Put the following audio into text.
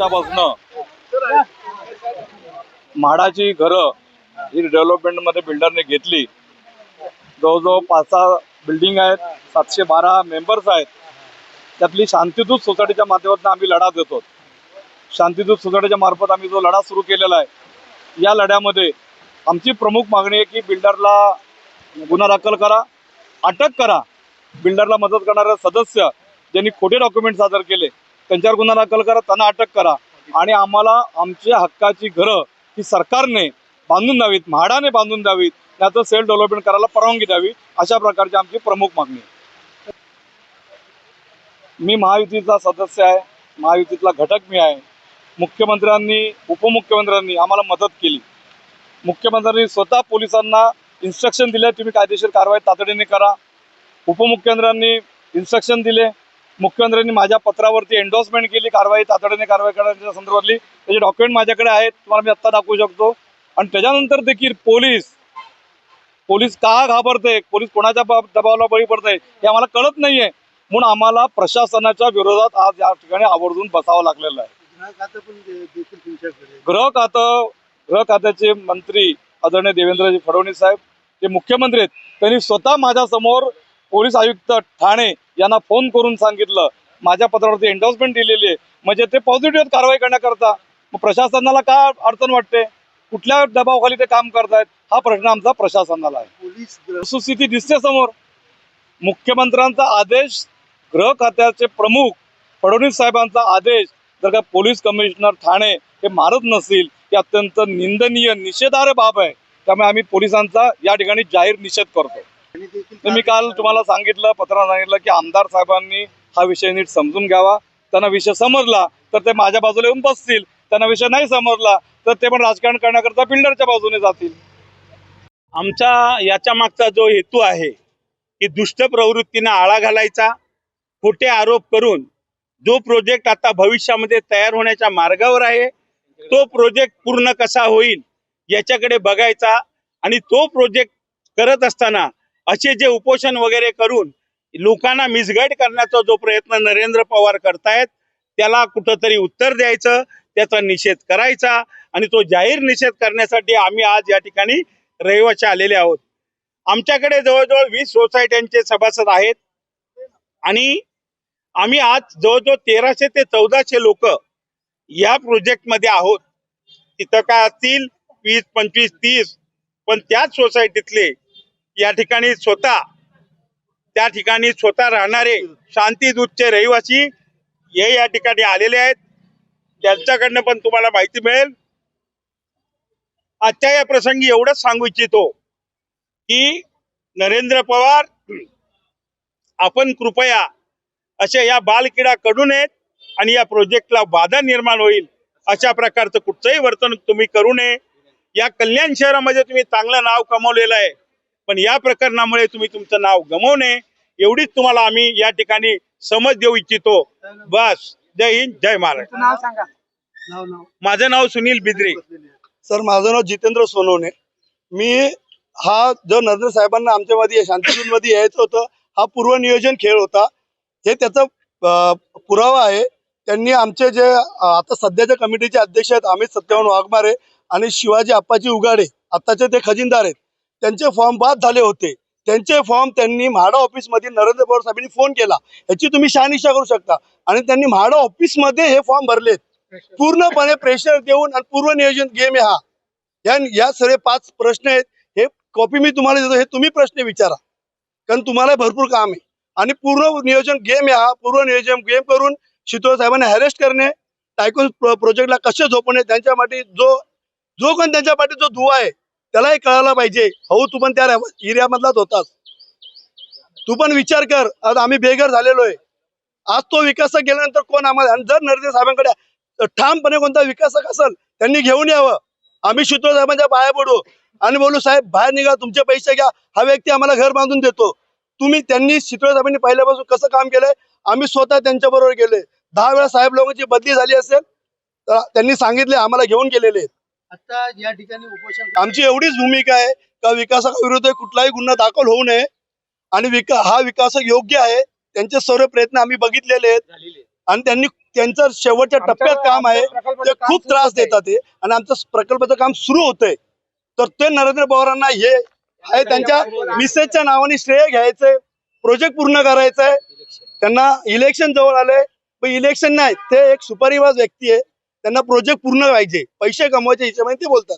वर्षापासून म्हाडाची घरं ही डेव्हलपमेंटमध्ये बिल्डरने घेतली. जवळजवळ पाच सहा बिल्डिंग आहेत सातशे बारा मेंबर्स आहेत. त्यातली शांतीदूत सोसायटीच्या माध्यमातून आम्ही लढा देतो. शांतिदूत सोसायटीच्या मार्फत आम्ही जो लढा सुरू केलेला आहे या लढ्यामध्ये आमची प्रमुख मागणी आहे की बिल्डरला गुन्हा दाखल करा अटक करा. बिल्डरला मदत करणारे सदस्य ज्यांनी खोटे डॉक्युमेंट सादर केले त्यांच्यावर गुन्हा दाखल करा त्यांना अटक करा. आणि आम्हाला आमच्या हक्काची घरं ही सरकारने बांधून द्यावीत म्हाडाने बांधून द्यावीत त्याचं सेल्फ डेव्हलपमेंट करायला परवानगी द्यावी अशा प्रकारची आमची प्रमुख मागणी आहे. मी महायुतीचा सदस्य आहे महायुतीतला घटक मी आहे. मुख्यमंत्र्यांनी उपमुख्यमंत्र्यांनी आम्हाला मदत केली. मुख्यमंत्र्यांनी स्वतः पोलिसांना इन्स्ट्रक्शन दिले तुम्ही कायदेशीर कारवाई तातडीने करा. उपमुख्यमंत्र्यांनी इन्स्ट्रक्शन दिले. मुख्यमंत्र्यांनी माझ्या पत्रावरती एन्डोर्समेंट केली कारवाई तातडीने कारवाई करण्याच्या संदर्भातली. त्याचे डॉक्युमेंट माझ्याकडे आहेत तुम्हाला मी आत्ता दाखवू शकतो. आणि त्याच्यानंतर देखील पोलीस पोलीस का घाबरते? पोलीस कोणाच्या दबावाला बळी पडते? हे आम्हाला कळत नाहीये. म्हणून आम्हाला प्रशासनाच्या विरोधात आज या ठिकाणी आवर्जून बसावं लागलेलं आहे. गृह खातं गृह खात्याचे मंत्री आदरणीय देवेंद्रजी फडणवीस साहेब ते मुख्यमंत्री आहेत. त्यांनी स्वतः माझ्यासमोर पोलीस आयुक्त ठाणे यांना फोन करून सांगितलं. माझ्या पत्रावरती एन्डोर्समेंट दिलेली आहे. म्हणजे ते पॉझिटिव्ह कारवाई करण्याकरता. मग प्रशासनाला का अडचण वाटते? कुठल्या दबावाखाली ते काम करतायत? हा प्रश्न आमचा प्रशासनाला आहे. सुस्थिती दिसते समोर. मुख्यमंत्र्यांचा आदेश गृह खात्याचे प्रमुख फडणवीस साहेबांचा आदेश जर का पोलीस कमिशनर ठाणे हे मारत नसतील ही अत्यंत निंदनीय निषेधार्ह बाब आहे. त्यामुळे आम्ही पोलिसांचा या ठिकाणी जाहीर निषेध करतो तर मी काल तुम्हाला सांगितलं पत्रात सांगितलं की आमदार साहेबांनी हा विषय नीट समजून घ्यावा. त्यांना विषय समजला तर ते माझ्या बाजूला येऊन बसतील. त्यांना विषय नाही समजला तर ते पण राजकारण करण्याकरता बिल्डरच्या बाजूने जातील. आमचा याच्या मागचा जो हेतू आहे की दुष्ट प्रवृत्तींना आळा घालायचा खोटे आरोप करून जो प्रोजेक्ट आता भविष्यामध्ये तयार होण्याच्या मार्गावर आहे तो प्रोजेक्ट पूर्ण कसा होईल याच्याकडे बघायचा आणि तो प्रोजेक्ट करत असताना असे जे उपोषण वगैरे करून लोकांना मिसगाईड करण्याचा जो प्रयत्न नरेंद्र पवार करतायत त्याला कुठंतरी उत्तर द्यायचं त्याचा निषेध करायचा आणि तो जाहीर निषेध करण्यासाठी आम्ही आज या ठिकाणी रहिवाशी आलेले आहोत. आमच्याकडे जवळजवळ वीस सोसायट्यांचे सभासद आहेत आणि आम्ही आज जवळजवळ तेराशे ते चौदाशे लोक या प्रोजेक्टमध्ये आहोत. तिथं काय असतील वीस पंचवीस तीस पण त्याच सोसायटीतले या ठिकाणी स्वतः त्या ठिकाणी स्वतः राहणारे शांतीदूतचे रहिवासी हे या ठिकाणी आलेले आहेत. त्यांच्याकडनं पण तुम्हाला माहिती मिळेल. आजच्या या प्रसंगी एवढंच सांगू इच्छितो की नरेंद्र पवार आपण कृपया अशा या बालक्रीडा करू नयेत आणि या प्रोजेक्टला बाधा निर्माण होईल अशा प्रकारचं कुठचंही वर्तणूक तुम्ही करू नये. या कल्याण शहरामध्ये तुम्ही चांगलं नाव कमवलेलं आहे. पण या प्रकरणामुळे तुम्ही तुमचं नाव गमवू नये. एवढीच तुम्हाला आम्ही या ठिकाणी समज देऊ इच्छितो. बस. जय हिंद जय महाराष्ट्र. नाव सांगा. माझं नाव सुनील बिद्रे. सर माझं नाव जितेंद्र सोनवणे. मी हा जो नरेंद्र साहेबांना आमच्यामध्ये शांतिपूरमध्ये यायचं होतं हा पूर्वनियोजन खेळ होता. हे त्याचा पुरावा आहे. त्यांनी आमचे जे आता सध्याच्या कमिटीचे अध्यक्ष आहेत अमित सत्यवान वाघमारे आणि शिवाजी आप्पाजी उगाडे. आत्ताचे ते खजिनदार आहेत. त्यांचे फॉर्म बाद झाले होते. त्यांचे फॉर्म त्यांनी म्हाडा ऑफिसमध्ये नरेंद्र पवार साहेबांनी फोन केला. याची तुम्ही शहानिशा करू शकता. आणि त्यांनी म्हाडा ऑफिसमध्ये हे फॉर्म भरलेत. पूर्णपणे प्रेशर देऊन आणि पूर्व नियोजन गेम आहे हा. या या सर्व पाच प्रश्न आहेत. हे कॉपी मी तुम्हाला देतो. हे तुम्ही प्रश्न विचारा. कारण तुम्हाला भरपूर काम आहे. आणि पूर्व नियोजन गेम आहे हा. पूर्व नियोजन गेम करून शितोळ साहेबांना हॅरेस्ट करणे टायकून प्रोजेक्टला कसे झोपणे त्यांच्या पाठी जो जो कोण त्यांच्या पाठी जो दुवा आहे त्यालाही कळायला पाहिजे. हो तू पण त्या एरियामधलाच होतास. तू पण विचार कर. आज आम्ही बेघर झालेलो आहे आज तो विकासक गेल्यानंतर कोण आम्हाला आणि जर नरेंद्र साहेबांकडे ठामपणे कोणता विकासक असेल त्यांनी घेऊन यावं. आम्ही शितोळ साहेबांच्या पाया पडू. आणि बोलू साहेब बाहेर निघा तुमचे पैसे घ्या. हा व्यक्ती आम्हाला घर बांधून देतो. तुम्ही त्यांनी शितोळ साहेबांनी पहिल्यापासून कसं काम केलंय? आम्ही स्वतः त्यांच्या बरोबर गेले दहा वेळा साहेब लोकांची बदली झाली असेल तर त्यांनी सांगितले आम्हाला घेऊन गेलेले आहेत. आता या ठिकाणी उपोषण आमची एवढीच भूमिका आहे का विकासाविरुद्ध कुठलाही गुन्हा दाखल होऊ नये आणि विका हा विकास योग्य आहे त्यांचे सर्व प्रयत्न आम्ही बघितलेले आहेत आणि त्यांनी त्यांचं शेवटच्या टप्प्यात काम आहे. ते खूप त्रास देतात ते आणि आमचं प्रकल्पाचं काम सुरू होतंय. तर ते नरेंद्र पवारांना हे आहे त्यांच्या मिसेसच्या नावाने श्रेय घ्यायचंय. प्रोजेक्ट पूर्ण करायचंय. त्यांना इलेक्शन जवळ आलंय. पण इलेक्शन नाही ते एक सुपरिवाज व्यक्ती आहे. त्यांना प्रोजेक्ट पूर्ण पाहिजे पैसे कमवायच्या हिशोबाने ते बोलतात.